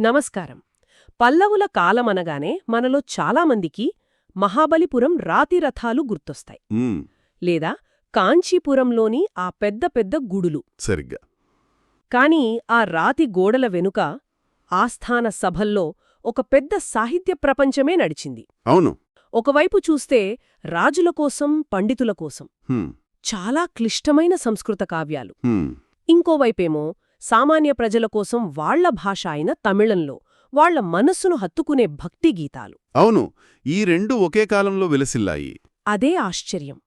నమస్కారం. పల్లవుల కాలమనగానే మనలో చాలామందికి మహాబలిపురం రాతి రథాలు గుర్తొస్తాయి. లేదా కాంచీపురంలోని ఆ పెద్ద పెద్ద గుడులు. సరిగ్గా. కాని ఆ రాతి గోడల వెనుక ఆస్థాన సభల్లో ఒక పెద్ద సాహిత్య ప్రపంచమే నడిచింది. అవును. ఒకవైపు చూస్తే రాజుల కోసం పండితుల కోసం చాలా క్లిష్టమైన సంస్కృత కావ్యాలు. ఇంకోవైపేమో సామాన్య ప్రజల కోసం వాళ్ళ భాష అయిన తమిళంలో వాళ్ళ మనస్సును హత్తుకునే భక్తి గీతాలు. అవును ఈ రెండు ఒకే కాలంలో వెలసిల్లాయి. అదే ఆశ్చర్యం.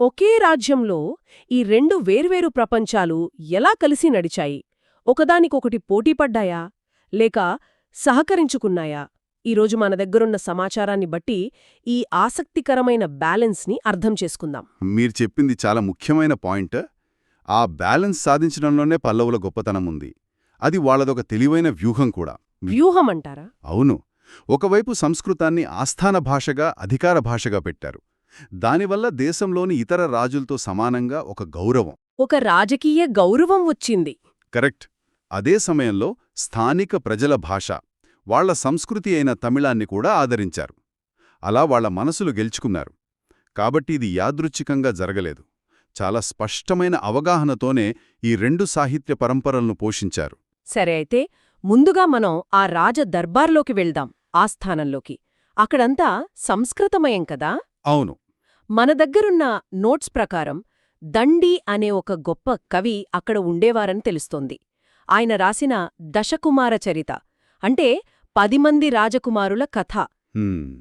ఒకే రాజ్యంలో ఈ రెండు వేర్వేరు ప్రపంచాలు ఎలా కలిసి నడిచాయి? ఒకదానికొకటి పోటీపడ్డాయా? లేక సహకరించుకున్నాయా? ఈరోజు మన దగ్గరున్న సమాచారాన్ని బట్టి ఈ ఆసక్తికరమైన బ్యాలెన్స్ని అర్థం చేసుకుందాం. మీరు చెప్పింది చాలా ముఖ్యమైన పాయింట్. ఆ బ్యాలెన్స్ సాధించడంలోనే పల్లవుల గొప్పతనం ఉంది. అది వాళ్ళదొక తెలివైన వ్యూహం కూడా. వ్యూహమంటారా? అవును. ఒకవైపు సంస్కృతాన్ని ఆస్థాన భాషగా అధికార భాషగా పెట్టారు. దానివల్ల దేశంలోని ఇతర రాజులతో సమానంగా ఒక గౌరవం. ఒక రాజకీయ గౌరవం వచ్చింది. కరెక్ట్. అదే సమయంలో స్థానిక ప్రజల భాష వాళ్ళ సంస్కృతి అయిన తమిళాన్ని కూడా ఆదరించారు. అలా వాళ్ళ మనసులు గెలుచుకున్నారు. కాబట్టి ఇది యాదృచ్ఛికంగా జరగలేదు. చాలా స్పష్టమైన అవగాహనతోనే ఈ రెండు సాహిత్య పరంపరలను పోషించారు. సరే అయితే ముందుగా మనం ఆ రాజ దర్బార్లోకి వెళ్దాం ఆస్థానంలోకి అక్కడంతా సంస్కృతమయం కదా? అవును. మన దగ్గరున్న నోట్స్ ప్రకారం దండి అనే ఒక గొప్ప కవి అక్కడ ఉండేవారని తెలుస్తోంది. ఆయన రాసిన దశకుమార చరిత అంటే పది మంది రాజకుమారుల కథ.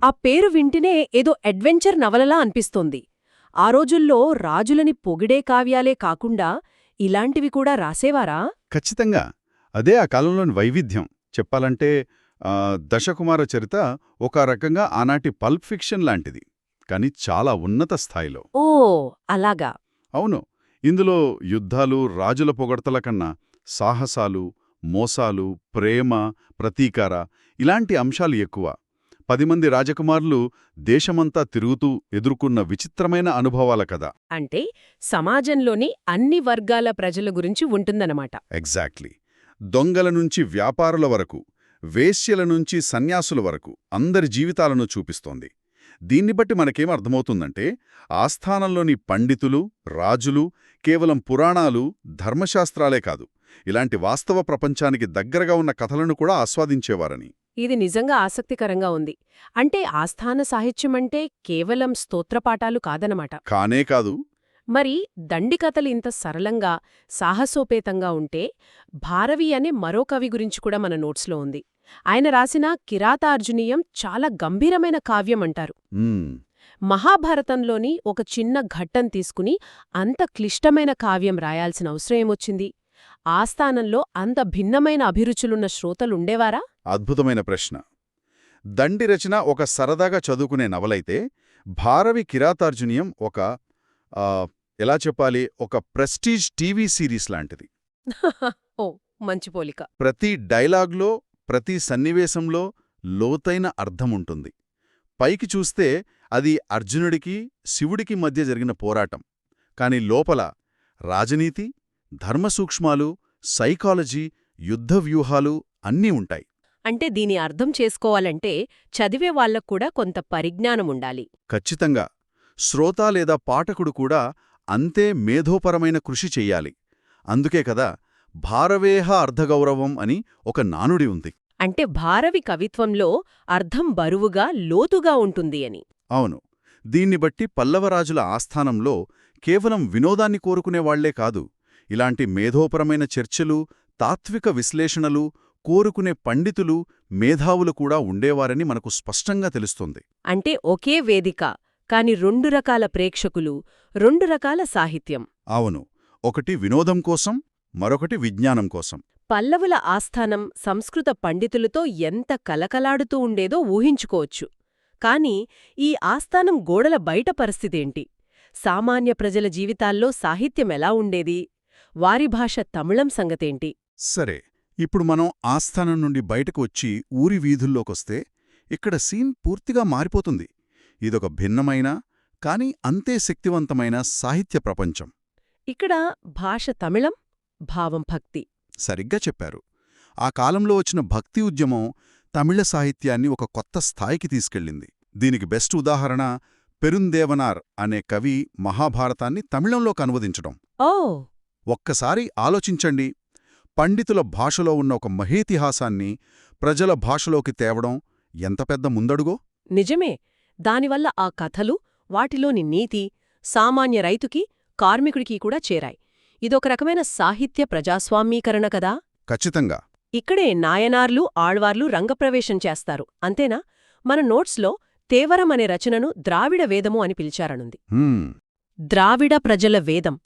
ఆ పేరు వింటేనే ఏదో అడ్వెంచర్ నవలలా అనిపిస్తోంది. ఆ రోజుల్లో రాజులని పొగిడే కావ్యాలే కాకుండా ఇలాంటివి కూడా రాసేవారా? ఖచ్చితంగా. అదే ఆ కాలంలోని వైవిధ్యం. చెప్పాలంటే దశకుమార చరిత ఒక రకంగా ఆనాటి పల్ప్ ఫిక్షన్ లాంటిది కానీ చాలా ఉన్నత స్థాయిలో. ఓ అలాగా. అవును. ఇందులో యుద్ధాలు రాజుల పొగడ్తల కన్నా సాహసాలు మోసాలు ప్రేమ ప్రతీకార ఇలాంటి అంశాలు ఎక్కువ. పది మంది రాజకుమారులు దేశమంతా తిరుగుతూ ఎదుర్కొన్న విచిత్రమైన అనుభవాల కథ. అంటే సమాజంలోని అన్ని వర్గాల ప్రజల గురించి ఉంటుందన్నమాట. ఎగ్జాక్ట్లీ. దొంగల నుంచి వ్యాపారుల వరకు వేశ్యల నుంచి సన్యాసుల వరకు అందరి జీవితాలను చూపిస్తోంది. దీన్ని బట్టి మనకేం అర్థమవుతుందంటే ఆస్థానంలోని పండితులు రాజులు కేవలం పురాణాలు ధర్మశాస్త్రాలే కాదు ఇలాంటి వాస్తవ ప్రపంచానికి దగ్గరగా ఉన్న కథలను కూడా ఆస్వాదించేవారని. ఇది నిజంగా ఆసక్తికరంగా ఉంది. అంటే ఆస్థాన సాహిత్యమంటే కేవలం స్తోత్రపాఠాలు కాదనమాట. కానే కాదు. మరి దండి కథలు ఇంత సరళంగా సాహసోపేతంగా ఉంటే భారవి అనే మరో కవి గురించి కూడా మన నోట్స్లో ఉంది. ఆయన రాసిన కిరాతార్జునీయం చాలా గంభీరమైన కావ్యం అంటారు. మహాభారతంలోని ఒక చిన్న ఘట్టం తీసుకుని అంత క్లిష్టమైన కావ్యం రాయాల్సిన అవసరం ఏమొచ్చింది? ఆస్థానంలో అంత భిన్నమైన అభిరుచులున్న శ్రోతలుండేవారా అద్భుతమైన ప్రశ్న. దండి రచన ఒక సరదాగా చదువుకునే నవలైతే భారవి కిరాతార్జునీయం ఒక ఎలా చెప్పాలి ఒక ప్రెస్టీజ్ టీవీ సిరీస్ లాంటిది. ఓ మంచి పోలిక. ప్రతి డైలాగ్లో ప్రతి సన్నివేశంలో లోతైన అర్థముంటుంది పైకి చూస్తే అది అర్జునుడికి శివుడికి మధ్య జరిగిన పోరాటం. కాని లోపల రాజనీతి ధర్మసూక్ష్మాలు సైకాలజీ యుద్ధ వ్యూహాలు అన్నీ ఉంటాయి. అంటే దీని అర్థం చేసుకోవాలంటే చదివే వాళ్ళకు కూడా కొంత పరిజ్ఞానం ఉండాలి. ఖచ్చితంగా. శ్రోత లేదా పాఠకుడు కూడా అంతే మేధోపరమైన కృషి చెయ్యాలి. అందుకే కదా భారవేహ అర్ధగౌరవం అని ఒక నానుడి ఉంది. అంటే భారవి కవిత్వంలో అర్థం బరువుగా లోతుగా ఉంటుంది అని. అవును. దీన్ని బట్టి పల్లవరాజుల ఆస్థానంలో కేవలం వినోదాన్ని కోరుకునేవాళ్ళే కాదు ఇలాంటి మేధోపరమైన చర్చలు తాత్విక విశ్లేషణలు కోరుకునే పండితులు మేధావులు కూడా ఉండేవారని మనకు స్పష్టంగా తెలుస్తుంది. అంటే ఒకే వేదిక కాని రెండు రకాల ప్రేక్షకులు రెండు రకాల సాహిత్యం. అవును. ఒకటి వినోదం కోసం మరొకటి విజ్ఞానం కోసం. పల్లవుల ఆస్థానం సంస్కృత పండితులతో ఎంత కలకలాడుతూ ఉండేదో ఊహించుకోవచ్చు. కాని ఈ ఆస్థానం గోడల బయట పరిస్థితేంటి? సామాన్య ప్రజల జీవితాల్లో సాహిత్యమెలా ఉండేది? వారి భాష తమిళం సంగతేంటి? సరే. ఇప్పుడు మనం ఆస్థానం నుండి బయటకు వచ్చి ఊరి వీధుల్లోకొస్తే ఇక్కడ సీన్ పూర్తిగా మారిపోతుంది. ఇదొక భిన్నమైన కాని అంతే శక్తివంతమైన సాహిత్య ప్రపంచం. ఇక్కడ భాష తమిళం భావం భక్తి. సరిగ్గా చెప్పారు. ఆ కాలంలో వచ్చిన భక్తి ఉద్యమం తమిళ సాహిత్యాన్ని ఒక కొత్త స్థాయికి తీసుకెళ్ళింది. దీనికి బెస్ట్ ఉదాహరణ పెరుందేవనార్ అనే కవి మహాభారతాన్ని తమిళంలోకి అనువదించడం. ఓ! ఒక్కసారి ఆలోచించండి పండితుల భాషలో ఉన్న ఒక మహేతిహాసాన్ని ప్రజల భాషలోకి తేవడం ఎంత పెద్ద ముందడుగో? నిజమే. దానివల్ల ఆ కథలు వాటిలోని నీతి సామాన్య రైతుకి కార్మికుడికి కూడా చేరాయి. ఇదొక రకమైన సాహిత్య ప్రజాస్వామీకరణ కదా? ఖచ్చితంగా. ఇక్కడే నాయనార్లు ఆళ్వార్లు రంగప్రవేశం చేస్తారు. అంతేనా? మన నోట్స్లో తేవరం అనే రచనను ద్రావిడ వేదము అని పిలిచారనుంది. ద్రావిడ ప్రజల వేదం.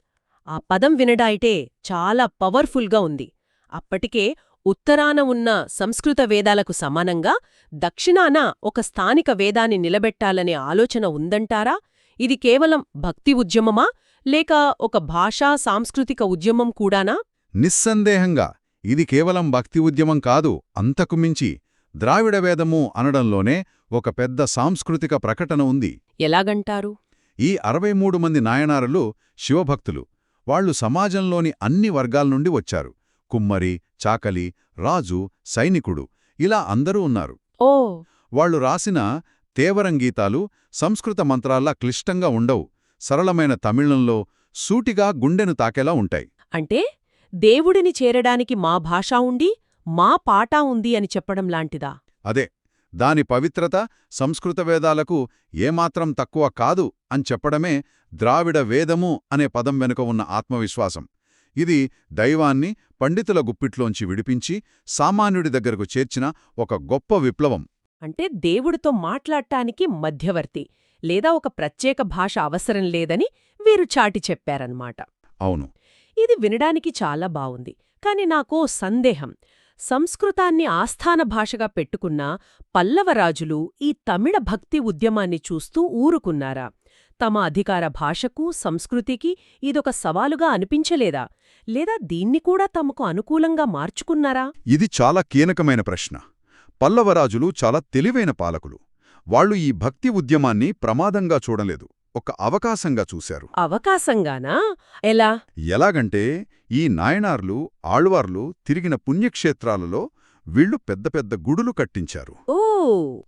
ఆ పదం వినడాయిటే చాలా పవర్ఫుల్గా ఉంది. అప్పటికే ఉత్తరాన ఉన్న సంస్కృత వేదాలకు సమానంగా దక్షిణాన ఒక స్థానిక వేదాన్ని నిలబెట్టాలనే ఆలోచన ఉందంటారా? ఇది కేవలం భక్తి ఉద్యమమా? లేక ఒక భాషా సాంస్కృతిక ఉద్యమం కూడానా? నిస్సందేహంగా ఇది కేవలం భక్తి ఉద్యమం కాదు అంతకు మించి ద్రావిడ వేదము అనడంలోనే ఒక పెద్ద సాంస్కృతిక ప్రకటన ఉంది. ఎలాగంటారు? ఈ అరవై మంది నాయనారులు శివభక్తులు. వాళ్ళు సమాజంలోని అన్ని వర్గాల నుండి వచ్చారు. కుమ్మరి చాకలి రాజు సైనికుడు ఇలా అందరూ ఉన్నారు. ఓ! వాళ్ళు రాసిన తేవరం గీతాలు సంస్కృత మంత్రాల్లా క్లిష్టంగా ఉండవు. సరళమైన తమిళంలో సూటిగా గుండెను తాకేలా ఉంటాయి. అంటే దేవుడిని చేరడానికి మా భాష ఉండి మా పాట ఉంది అని చెప్పడం లాంటిదా? అదే దాని పవిత్రత సంస్కృత వేదాలకు ఏమాత్రం తక్కువ కాదు అని చెప్పడమే ద్రావిడ వేదము అనే పదం వెనుక ఉన్న ఆత్మవిశ్వాసం. ఇది దైవాన్ని పండితుల గుప్పిట్లోంచి విడిపించి సామాన్యుడి దగ్గరకు చేర్చిన ఒక గొప్ప విప్లవం. అంటే దేవుడితో మాట్లాడటానికి మధ్యవర్తి లేదా ఒక ప్రత్యేక భాష అవసరం లేదని వీరు చాటి చెప్పారన్నమాట. అవును. ఇది వినడానికి చాలా బావుంది కాని నాకో సందేహం. సంస్కృతాన్ని ఆస్థాన భాషగా పెట్టుకున్న పల్లవరాజులు ఈ తమిళ భక్తి ఉద్యమాన్ని చూస్తూ ఊరుకున్నారా? తమ అధికార భాషకు సంస్కృతికి ఇదొక సవాలుగా అనిపించలేదా? లేదా దీన్ని కూడా తమకు అనుకూలంగా మార్చుకున్నారా? ఇది చాలా కీలకమైన ప్రశ్న. పల్లవరాజులు చాలా తెలివైన పాలకులు. వాళ్ళు ఈ భక్తి ఉద్యమాన్ని ప్రమాదంగా చూడలేదు. ఒక అవకాశంగా చూశారు. అవకాశంగానా? ఎలా? ఎలాగంటే ఈ నాయనార్లు ఆళ్వార్లు తిరిగిన పుణ్యక్షేత్రాలలో వీళ్ళు పెద్ద పెద్ద గుడులు కట్టించారు. ఓ!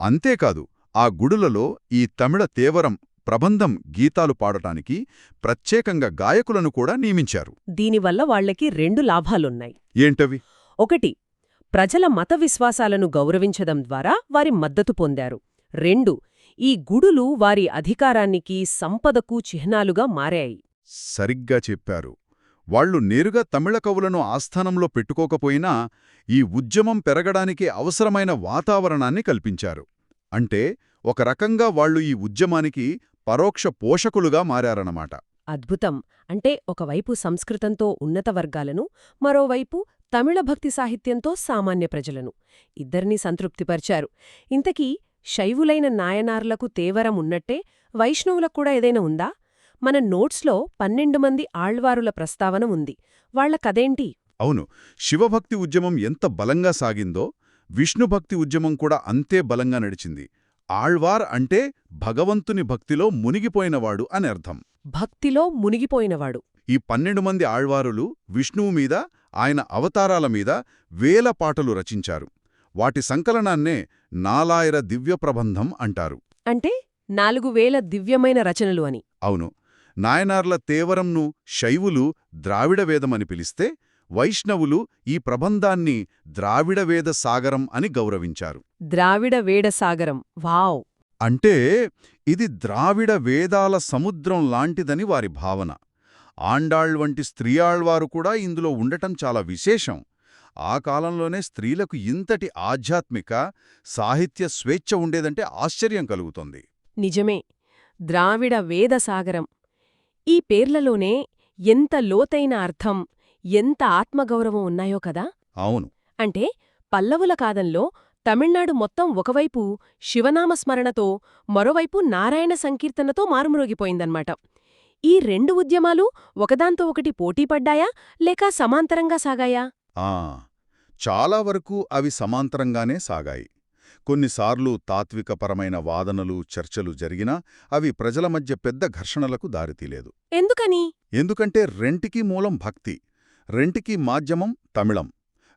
అంతేకాదు ఆ గుడులలో ఈ తమిళ తేవరం ప్రబంధం గీతాలు పాడటానికి ప్రత్యేకంగా గాయకులను కూడా నియమించారు. దీనివల్ల వాళ్ళకి రెండు లాభాలున్నాయి. ఏంటవి? ఒకటి ప్రజల మత విశ్వాసాలను గౌరవించడం ద్వారా వారి మద్దతు పొందారు. రెండు ఈ గుడులు వారి అధికారానికి సంపదకు చిహ్నాలుగా మారాయి. సరిగ్గా చెప్పారు. వాళ్ళు నేరుగా తమిళ కవులను ఆస్థానంలో పెట్టుకోకపోయినా ఈ ఉద్యమం పెరగడానికి అవసరమైన వాతావరణాన్ని కల్పించారు. అంటే ఒక రకంగా వాళ్ళు ఈ ఉద్యమానికి పరోక్ష పోషకులుగా మారారన్నమాట. అద్భుతం. అంటే ఒకవైపు సంస్కృతంతో ఉన్నత వర్గాలను మరోవైపు తమిళ భక్తి సాహిత్యంతో సామాన్య ప్రజలను. ఇద్దరినీ సంతృప్తిపరిచారు. ఇంతకీ శైవులైన నాయనార్లకు తేవరం ఉన్నట్టే వైష్ణవులకు కూడా ఏదైనా ఉందా? మన నోట్స్లో పన్నెండు మంది ఆళ్వారుల ప్రస్తావన ఉంది. వాళ్ళ కదేంటి అవును. శివభక్తి ఉద్యమం ఎంత బలంగా సాగిందో విష్ణుభక్తి ఉద్యమం కూడా అంతే బలంగా నడిచింది. ఆళ్వార్ అంటే భగవంతుని భక్తిలో మునిగిపోయినవాడు అని అర్థం. భక్తిలో మునిగిపోయినవాడు. ఈ పన్నెండు మంది ఆళ్వారులు విష్ణువు మీద ఆయన అవతారాల మీద వేల పాటలు రచించారు. వాటి సంకలనాన్నే నాలాయిర దివ్య ప్రబంధం అంటారు. అంటే నాలుగు వేల దివ్యమైన రచనలు అని. అవును. నాయనార్ల తేవరంను శైవులు ద్రావిడ వేదమని పిలిస్తే వైష్ణవులు ఈ ప్రబంధాన్ని ద్రావిడ వేద సాగరం అని గౌరవించారు. ద్రావిడ వేడసాగరం వావ్! అంటే ఇది ద్రావిడ వేదాల సముద్రం లాంటిదని వారి భావన. ఆండాళ్ వంటి స్త్రీయాళ్వారు కూడా ఇందులో ఉండటం చాలా విశేషం. ఆ కాలంలోనే స్త్రీలకు ఇంతటి ఆధ్యాత్మిక సాహిత్య స్వేచ్ఛ ఉండేదంటే ఆశ్చర్యం కలుగుతోంది. నిజమే. ద్రావిడ వేదసాగరం ఈ పేర్లలోనే ఎంత లోతైన అర్థం ఎంత ఆత్మగౌరవం ఉన్నాయో కదా? అవును. అంటే పల్లవుల కాదంలో తమిళనాడు మొత్తం ఒకవైపు శివనామస్మరణతో మరోవైపు నారాయణ సంకీర్తనతో మారుమ్రోగిపోయిందన్నమాట. ఈ రెండు ఉద్యమాలు ఒకదాంతో ఒకటి పోటీపడ్డాయా లేక సమాంతరంగా సాగాయా? ఆ చాలా వరకు అవి సమాంతరంగానే సాగాయి. కొన్నిసార్లు తాత్వికపరమైన వాదనలు చర్చలు జరిగినా అవి ప్రజల మధ్య పెద్ద ఘర్షణలకు దారితీలేదు. ఎందుకని? ఎందుకంటే రెంటికి మూలం భక్తి. రెంటికి మాధ్యమం తమిళం.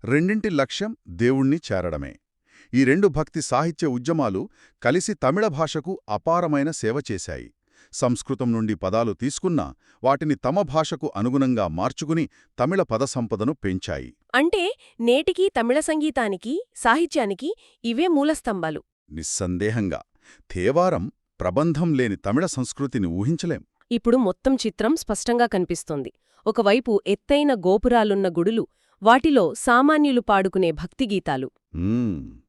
రెండింటి లక్ష్యం దేవుణ్ణి చేరడమే. ఈ రెండు భక్తి సాహిత్య ఉద్యమాలు కలిసి తమిళ భాషకు అపారమైన సేవ చేశాయి. సంస్కృతం నుండి పదాలు తీసుకున్నా వాటిని తమ భాషకు అనుగుణంగా మార్చుకుని తమిళ పదసంపదను పెంచాయి. అంటే నేటికీ తమిళ సంగీతానికి సాహిత్యానికి ఇవే మూలస్తంభాలు. నిస్సందేహంగా తేవారం ప్రబంధం లేని తమిళ సంస్కృతిని ఊహించలేం. ఇప్పుడు మొత్తం చిత్రం స్పష్టంగా కనిపిస్తోంది. ఒకవైపు ఎత్తైన గోపురాలున్న గుడులు వాటిలో సామాన్యులు పాడుకునే భక్తిగీతాలు.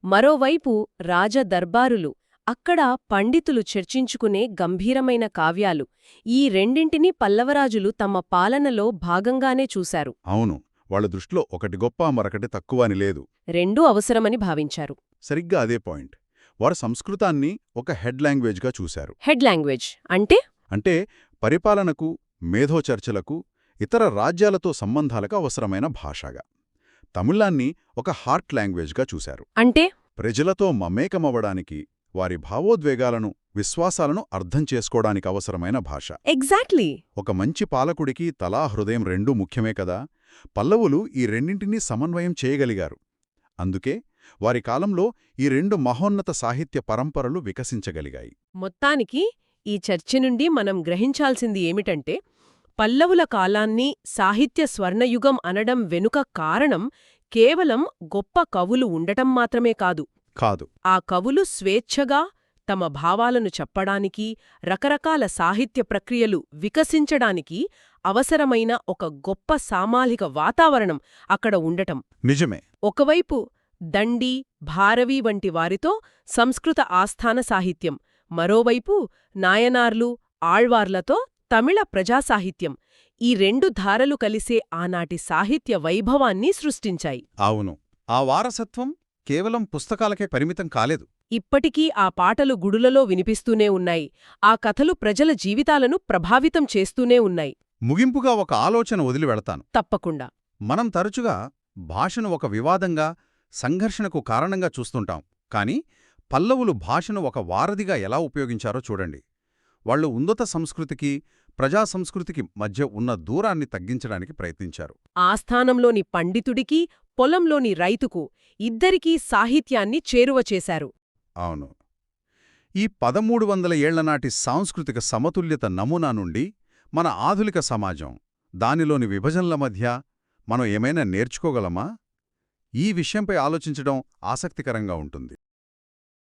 మరోవైపు రాజదర్బారులు అక్కడ పండితులు చర్చించుకునే గంభీరమైన కావ్యాలు. ఈ రెండింటినీ పల్లవరాజులు తమ పాలనలో భాగంగానే చూశారు. అవును వాళ్ళ దృష్టిలో ఒకటి గొప్ప మరొకటి తక్కువ అని లేదు. రెండూ అవసరమని భావించారు. సరిగ్గా అదే పాయింట్. వారు సంస్కృతాన్ని ఒక హెడ్ లాంగ్వేజ్గా చూశారు. హెడ్ లాంగ్వేజ్ అంటే? అంటే పరిపాలనకు మేధోచర్చలకు ఇతర రాజ్యాలతో సంబంధాలకు అవసరమైన భాషగా. తమిళాన్ని ఒక హార్ట్ లాంగ్వేజ్గా చూశారు. అంటే? ప్రజలతో మమేకమవ్వడానికి వారి భావోద్వేగాలను విశ్వాసాలను అర్థం చేసుకోవడానికి అవసరమైన భాష. ఎగ్జాక్ట్లీ! ఒక మంచి పాలకుడికి తలా హృదయం రెండూ ముఖ్యమే కదా? పల్లవులు ఈ రెండింటినీ సమన్వయం చేయగలిగారు. అందుకే వారి కాలంలో ఈ రెండు మహోన్నత సాహిత్య పరంపరలు వికసించగలిగాయి. మొత్తానికి ఈ చర్చ నుండి మనం గ్రహించాల్సింది ఏమిటంటే పల్లవుల కాలాన్ని సాహిత్య స్వర్ణయుగం అనడం వెనుక కారణం కేవలం గొప్ప కవులు ఉండటం మాత్రమే కాదు. కాదు. ఆ కవులు స్వేచ్ఛగా తమ భావాలను చెప్పడానికి రకరకాల సాహిత్య ప్రక్రియలు వికసించడానికి అవసరమైన ఒక గొప్ప సామాజిక వాతావరణం అక్కడ ఉండటం. నిజమే. ఒకవైపు దండి భారవి వంటి వారితో సంస్కృత ఆస్థాన సాహిత్యం మరోవైపు నాయనార్లు ఆళ్వార్లతో తమిళ ప్రజాసాహిత్యం. ఈ రెండు ధారలు కలిసే ఆనాటి సాహిత్య వైభవాన్ని సృష్టించాయి. అవును. ఆ వారసత్వం కేవలం పుస్తకాలకే పరిమితం కాలేదు. ఇప్పటికీ ఆ పాటలు గుడులలో వినిపిస్తూనే ఉన్నాయి. ఆ కథలు ప్రజల జీవితాలను ప్రభావితం చేస్తూనే ఉన్నాయి. ముగింపుగా ఒక ఆలోచన వదిలి వెళతాను. తప్పకుండా. మనం తరచుగా భాషను ఒక వివాదంగా సంఘర్షణకు కారణంగా చూస్తుంటాం. కాని పల్లవులు భాషను ఒక వారధిగా ఎలా ఉపయోగించారో చూడండి. వాళ్ళు ఉన్నత సంస్కృతికి ప్రజా సంస్కృతికి మధ్య ఉన్న దూరాన్ని తగ్గించడానికి ప్రయత్నించారు. ఆస్థానంలోని పండితుడికి పొలంలోని రైతుకు ఇద్దరికీ సాహిత్యాన్ని చేరువ చేశారు. అవును. ఈ పదమూడు వందల ఏళ్ళనాటి సాంస్కృతిక సమతుల్యత నమూనా నుండి మన ఆధునిక సమాజం దానిలోని విభజనల మధ్య మనం ఏమైనా నేర్చుకోగలమా? ఈ విషయంపై ఆలోచించడం ఆసక్తికరంగా ఉంటుంది.